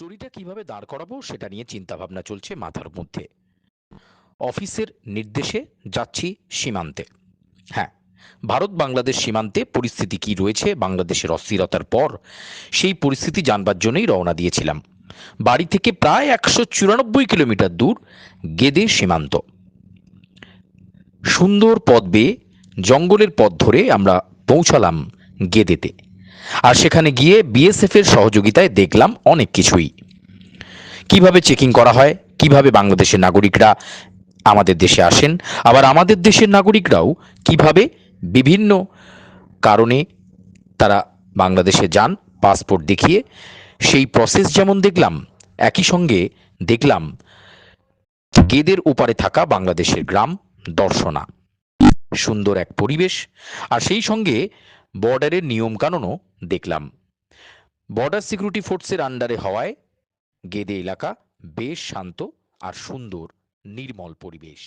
স্টোরিটা কীভাবে দাঁড় করাবো সেটা নিয়ে চিন্তাভাবনা চলছে মাথার মধ্যে। অফিসের নির্দেশে যাচ্ছি সীমান্তে। হ্যাঁ ভারত বাংলাদেশ সীমান্তে পরিস্থিতি কি রয়েছে, বাংলাদেশের অস্থিরতার পর সেই পরিস্থিতি জানবার জন্যই রওনা দিয়েছিলাম। বাড়ি থেকে প্রায় একশো চুরানব্বই কিলোমিটার দূর গেদে সীমান্ত। সুন্দর পথ বেয়ে জঙ্গলের পথ ধরে আমরা পৌঁছালাম গেদেতে। আর সেখানে গিয়ে বিএসএফ এর সহযোগিতায় দেখলাম অনেক কিছুই। কীভাবে চেকিং করা হয়? কীভাবে বাংলাদেশের নাগরিকরা আমাদের দেশে আসেন? আবার আমাদের দেশের নাগরিকরাও কীভাবে বিভিন্ন কারণে তারা বাংলাদেশে যান পাসপোর্ট দেখিয়ে, সেই প্রসেস যেমন দেখলাম, একই সঙ্গে দেখলাম গেদের ওপারে থাকা বাংলাদেশের গ্রাম দর্শনা। সুন্দর এক পরিবেশ। আর সেই সঙ্গে বর্ডারের নিয়মকানুনও দেখলাম। বর্ডার সিকিউরিটি ফোর্সের আন্ডারে হওয়ায় গেদে এলাকা বেশ শান্ত আর সুন্দর, নির্মল পরিবেশ।